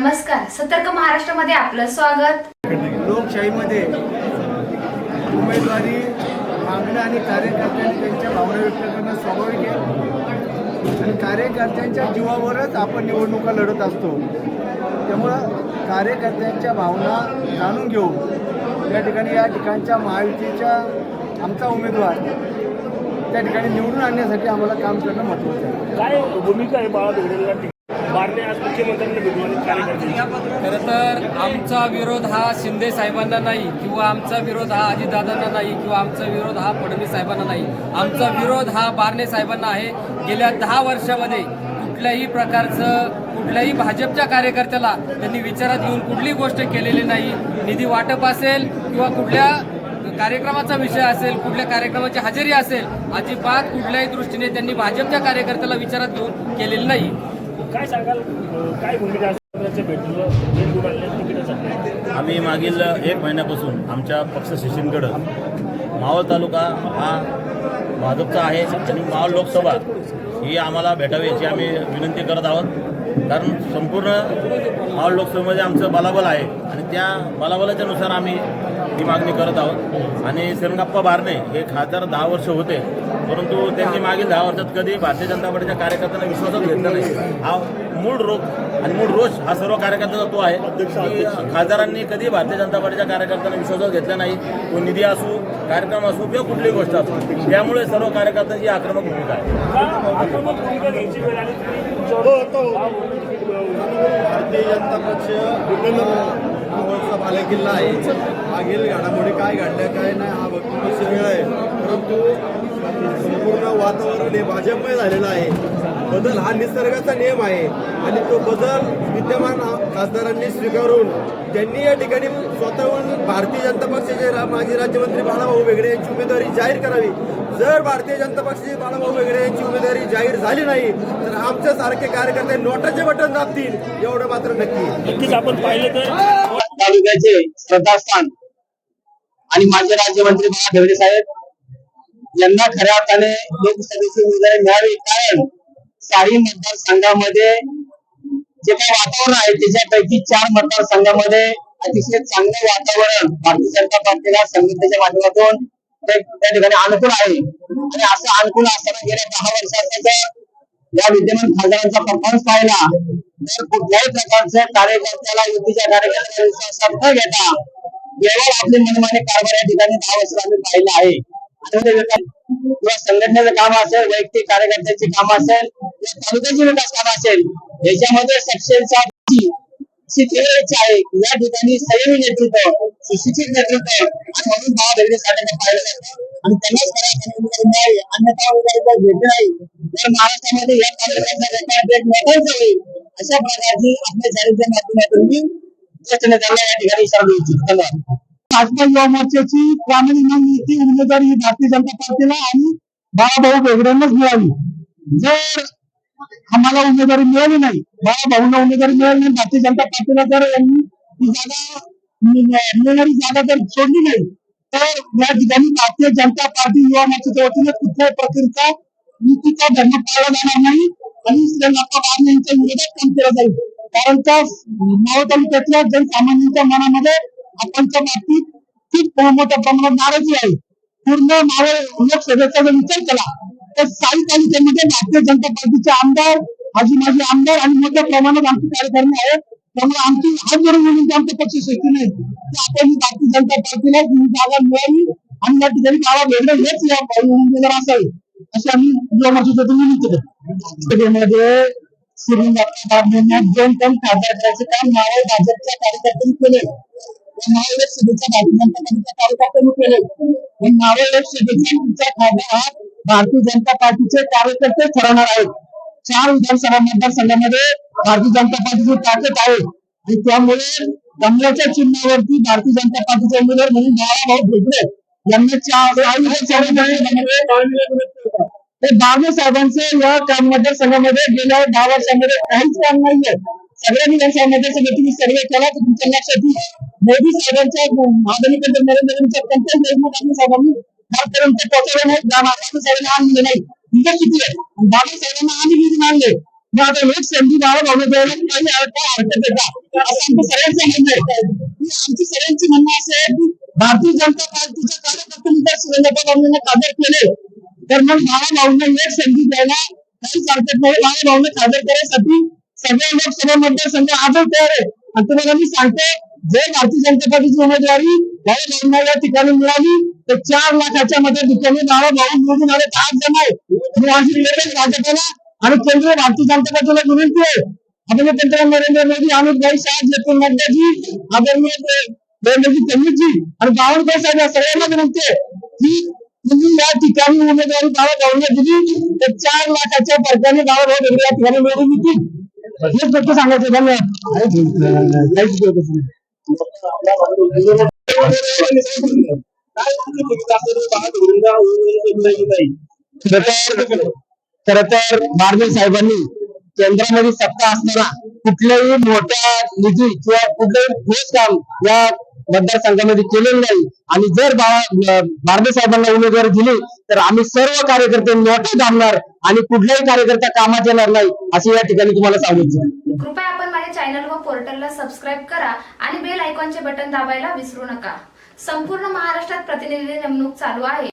नमस्कार सतर्क महाराष्ट्रामध्ये आपलं स्वागत. लोकशाहीमध्ये उमेदवारी मागणं आणि कार्यकर्त्यांनी त्यांच्या भावना व्यक्त करणं स्वाभाविक आहे. आणि कार्यकर्त्यांच्या जीवावरच आपण निवडणुका लढत असतो. त्यामुळं कार्यकर्त्यांच्या भावना जाणून घेऊ या ठिकाणी या ठिकाणच्या महायुतीच्या आमचा उमेदवार त्या ठिकाणी निवडून आणण्यासाठी आम्हाला काम करणं महत्त्वाचं आहे. काय भूमिका आहे बाळा भेगडेला बारणे आज मुख्यमंत्र्यांनी भेटून खरं तर आमचा विरोध हा शिंदे साहेबांना नाही किंवा आमचा विरोध हा अजितदादांना नाही किंवा आमचा विरोध हा फडणवीस साहेबांना नाही. आमचा विरोध हा बारणे साहेबांना आहे. गेल्या दहा वर्षामध्ये कुठल्याही प्रकारचं कुठल्याही भाजपच्या कार्यकर्त्याला त्यांनी विचारात घेऊन कुठली गोष्ट केलेली नाही. निधी वाटप असेल किंवा कुठल्या कार्यक्रमाचा विषय असेल कुठल्या कार्यक्रमाची हजेरी असेल अजिबात कुठल्याही दृष्टीने त्यांनी भाजपच्या कार्यकर्त्याला विचारात घेऊन केलेली नाही. काय सांगाल? काय भूमिका भेटलं? आम्ही मागील एक महिन्यापासून आमच्या पक्ष शिष्टींकडं मावळ तालुका हा भाजपचा आहे आणि मावळ लोकसभा ही आम्हाला भेटावी याची आम्ही विनंती करत आहोत. कारण संपूर्ण मावळ लोकसभेमध्ये आमचं बलाबल आहे आणि त्या बलाबलाच्यानुसार आम्ही ही मागणी करत आहोत. आणि श्रीरंगप्पा बारणे हे खासदार दहा वर्ष होते परंतु त्यांनी मागील दहा वर्षात कधी भारतीय जनता पार्टीच्या कार्यकर्त्यांना विश्वासात घेतला नाही. हा मूळ रोग आणि मूळ रोष हा सर्व कार्यकर्त्याचा तो आहे. की खासदारांनी कधी भारतीय जनता पार्टीच्या कार्यकर्त्यांना विश्वासात घेतला नाही. तो निधी असू कार्यक्रम असू किंवा कुठलीही गोष्ट असू त्यामुळे सर्व कार्यकर्त्यांची आक्रमक भूमिका आहे. भारतीय जनता पक्ष जवळचा बालेकिल्ला आहे. मागील घडामोडी काय घडल्या काय नाही हा वक्तव्य सगळं आहे. परंतु संपूर्ण वातावरण हे भाजपमय झालेलं आहे. बदल हा निसर्गाचा नियम आहे. आणि तो बदल विद्यमान खासदारांनी स्वीकारून त्यांनी या ठिकाणी स्वतःहून भारतीय जनता पक्षाचे माजी राज्यमंत्री बाळाभाऊ वेगळे यांची उमेदवारी जाहीर करावी. जर भारतीय जनता पक्षाचे बाळाभाऊ वेगळे यांची उमेदवारी जाहीर झाली नाही तर आमच्या सारखे कार्यकर्ते नोटाचे बटन दाबतील एवढं मात्र नक्की. नक्कीच आपण पाहिलं तर तालुक्याचे श्रद्धास्थान आणि माजी राज्यमंत्री बाळा साहेब यांना खऱ्या अर्थाने लोकसभेची उमेदवारी मिळावी कारण साही मतदारसंघामध्ये जे काही वातावरण आहे त्याच्यापैकी चार मतदारसंघामध्ये अतिशय चांगलं वातावरण भारतीय जनता पार्टीला संघटनेच्या माध्यमातून त्या ठिकाणी अनुकूल आहे. आणि असं अनुकूल असताना गेल्या दहा वर्षाचा या विद्यमान खासदारांचा परफॉर्मन्स पाहिला तर कुठल्याही प्रकारच्या कार्यकर्त्याला युतीच्या कार्यकर्त्याला विश्वासात न घेता केवळ आपले मनमाने कारभार या ठिकाणी दहा वर्ष आम्ही पाहिला आहे. किंवा संघटनेचं काम असेल वैयक्तिक कार्यकर्त्याचे काम असेल तालुक्याचे विकास काम असेल याच्यामध्ये सक्सेसचा इच्छा आहे या ठिकाणी संयमी नेतृत्व सुशिक्षित नेतृत्व म्हणून पाहिलं जातं. आणि त्यांनाच खऱ्या अन्यथा वगैरे भेटले नाही तर महाराष्ट्रामध्ये या कार्यक्रमाचा रेकॉर्ड होईल अशा प्रकारची आपल्या माध्यमातून मी या ठिकाणी इशारा देऊ इच्छितो धन्यवाद. भाजपा युवा मोर्चाची प्रामाणिक मागणी उमेदवारी ही भारतीय जनता पार्टीला आणि बाळाभाऊ बेगड्यांनाच मिळाली. जर आम्हाला उमेदवारी मिळाली नाही बाळाभाऊंना उमेदवारी मिळाली नाही भारतीय जनता पार्टीला जर यांनी जागा मिळणारी जागा जर सोडली नाही तर या ठिकाणी भारतीय जनता पार्टी युवा मोर्चाच्या वतीने कुठल्याही प्रकारचा नीतीचा धर्म पाळला जाणार नाही आणि श्रीलंका बाग यांच्या विरोधात काम केलं जाईल. कारण त्या मावळ तालुक्यातल्या जनसामान्यांच्या मनामध्ये आपण त्या बाबतीत खूप मोठ्या प्रमाणात नाराजी आहे. पूर्ण मावळ लोकसभेचा जर विचार केला तर साई तालुक्यामध्ये भारतीय जनता पार्टीचे आमदार माझी माजी आमदार आणि मोठ्या प्रमाणात आमचे कार्यकर्ते आहेत. त्यामुळे आमची हात म्हणून विनंती आमच्या पक्ष सृष्टी नाही. आपण भारतीय जनता पार्टीला ही जागा मिळावी आणि या ठिकाणी गावा भेटणं हेच या उमेदवार असावे अशी आम्ही युवा मोर्चाच्या विनंती करतो. सभेमध्ये श्रीरंगांना दोन टन खासदार करायचे काम मावळ भाजपच्या कार्यकर्त्यांनी केले मावळ लोकसभेच्या भारतीय जनता कार्यकर्त्यांनी खासदार भारतीय पार्टीचे कार्यकर्ते ठरवणार आहेत. चार विधानसभा मतदारसंघामध्ये भारतीय जनता पार्टीची ताकद आहे. आणि त्यामुळे कमलाच्या चिन्हावरती भारतीय जनता पार्टीचे उमेदवार म्हणून भाऊ भेटले यांना चार चार विधानसभा ते बाबू साहेबांचं. या काम मतदारसंघामध्ये गेल्या दहा वर्षामध्ये काहीच काम नाहीये. सगळ्यांनी त्यांच्या सगळं तुम्ही सर्वे केला तर तुमच्या लक्षात येईल मोदी साहेबांच्या आधुनिक नरेंद्र मोदींच्या कोणत्याच योजना बाबू साहेबांनी आजपर्यंत पोहोचवल्या नाही. बाबू साहेबांना आणले नाही. तुमचं किती आहे बाबू साहेबांना आम्ही निधी आणले मग आता एक संधी बाळा भाऊ द्यायला काही हरकत आहे का असं आमचं सगळ्यांचं म्हणणं आहे. आमची सगळ्यांची म्हणणं असं आहे की भारतीय जनता पार्टीच्या कार्यकर्त्यांनी जर सुरेंद्र भावना कादर केले तर मग बाळा भाऊंना एक संधी द्यायला काहीच हरकत नाही. बाळा भाऊंना कादर करण्यासाठी सगळे लोक सगळे मतदारसंघ आजच तयार आहे आणि तुम्हाला मी सांगतो जर भारतीय जनता पार्टीची उमेदवारी बाळा भाऊंना या ठिकाणी मिळाली तर चार लाखाच्या मध्ये ठिकाणी बाळा भाऊ निवडून आले तर आज जमा आहे मी आज भाजपला आणि केंद्रीय भारतीय जनता पार्टीला विनंती आहे. आदरणीय पंतप्रधान नरेंद्र मोदी अमित भाई शाह जयपूर नड्डाजी आदरणीय नरेंद्रजी फडणवीसजी आणि बावनकुळे साहेब या सगळ्यांना विनंती आहे की तुम्ही या ठिकाणी उमेदवारी बाळा भाऊंना दिली तर चार लाखाच्या फरकाने बाळा भाऊ वेगळे या ठिकाणी मिळवून येतील हेच फक्त सांगायचं धन्यवाद. खर तर बारणे साहेबांनी केंद्रामध्ये सत्ता असताना कुठल्याही मोठ्या निधी किंवा कुठलंही ठोस काम या मतदारसंघामध्ये केलेलं नाही. आणि जर बा- साहेबांना उमेदवारी दिली तर आम्ही सर्व कार्यकर्ते नोटी थांबणार आणि कुठलाही कार्यकर्ता कामात येणार नाही असे या ठिकाणी तुम्हाला सांगितलं कृपया आपण माझ्या चॅनल व पोर्टलला सबस्क्राईब करा आणि बेल आयकॉनचे बटन दाबायला विसरू नका. संपूर्ण महाराष्ट्रात प्रतिनिधी नेमणूक चालू आहे.